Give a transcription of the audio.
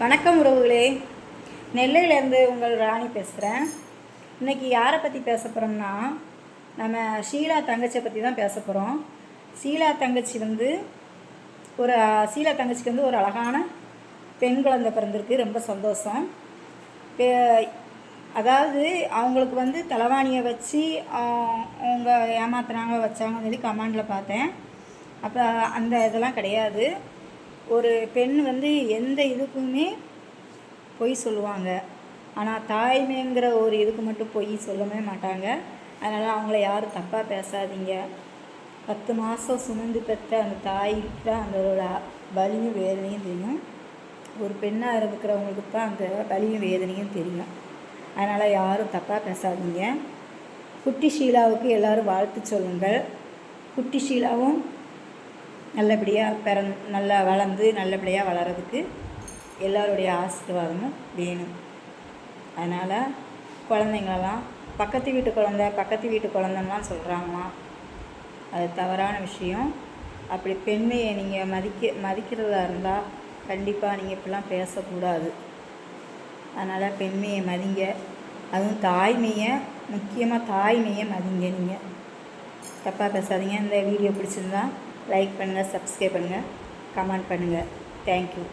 வணக்கம் உறவுகளே. நெல்லையிலேருந்து உங்கள் ராணி பேசுகிறேன் இன்றைக்கி யாரை பற்றி பேச போகிறோம்னா நம்ம ஷீலா தங்கச்சியை பற்றி தான் பேச போகிறோம் ஷீலா தங்கச்சி வந்து ஒரு ஷீலா தங்கச்சிக்கு வந்து ஒரு அழகான பெண் குழந்தை பிறந்திருக்கு. ரொம்ப சந்தோஷம். பே- அதாவது அவங்களுக்கு வந்து தலைவாணியை வச்சு அவங்க ஏமாத்துனாங்க வச்சாங்கன்னு சொல்லி கமாண்டில் பார்த்தேன். அப்போ அந்த இதெல்லாம் கிடையாது. ஒரு பெண் வந்து எந்த இதுக்குமே பொய் சொல்லுவாங்க. ஆனால் தாய்மைங்கிற ஒரு இதுக்கு மட்டும் பொய் சொல்லவே மாட்டாங்க. அதனால் அவங்கள யாரும் தப்பாக பேசாதீங்க. பத்து மாதம் சுமந்து பெற்ற அந்த தாய்க்கு தான் அதோட வலியும் வேதனையும் தெரியும். ஒரு பெண்ணாக இருக்கிறவங்களுக்கு தான் அந்த வலியும் வேதனையும் தெரியும். அதனால் யாரும் தப்பாக பேசாதீங்க. குட்டி ஷீலாவுக்கு எல்லோரும் வாழ்த்து சொல்லுங்கள். குட்டி ஷீலாவும் நல்லபடியாக பிறந் நல்லா வளர்ந்து நல்லபடியாக வளர்கிறதுக்கு எல்லோருடைய ஆசீர்வாதமும் வேணும். அதனால் குழந்தைங்களெல்லாம் பக்கத்து வீட்டு குழந்த பக்கத்து வீட்டு குழந்தைலாம் சொல்கிறாங்களாம் அது தவறான விஷயம். அப்படி பெண்மையை நீங்கள் மதிக்க மதிக்கிறதா இருந்தால் கண்டிப்பாக நீங்கள் இப்படிலாம் பேசக்கூடாது. அதனால் பெண்மையை மதிங்க. அதுவும் தாய்மையை முக்கியமாக தாய்மையை மதிங்க நீங்கள் தப்பாக பேசாதீங்க. இந்த வீடியோ பிடிச்சிருந்தா லைக் பண்ணுங்கள் சப்ஸ்கிரைப் பண்ணுங்கள் கமெண்ட் பண்ணுங்கள் தேங்க்யூ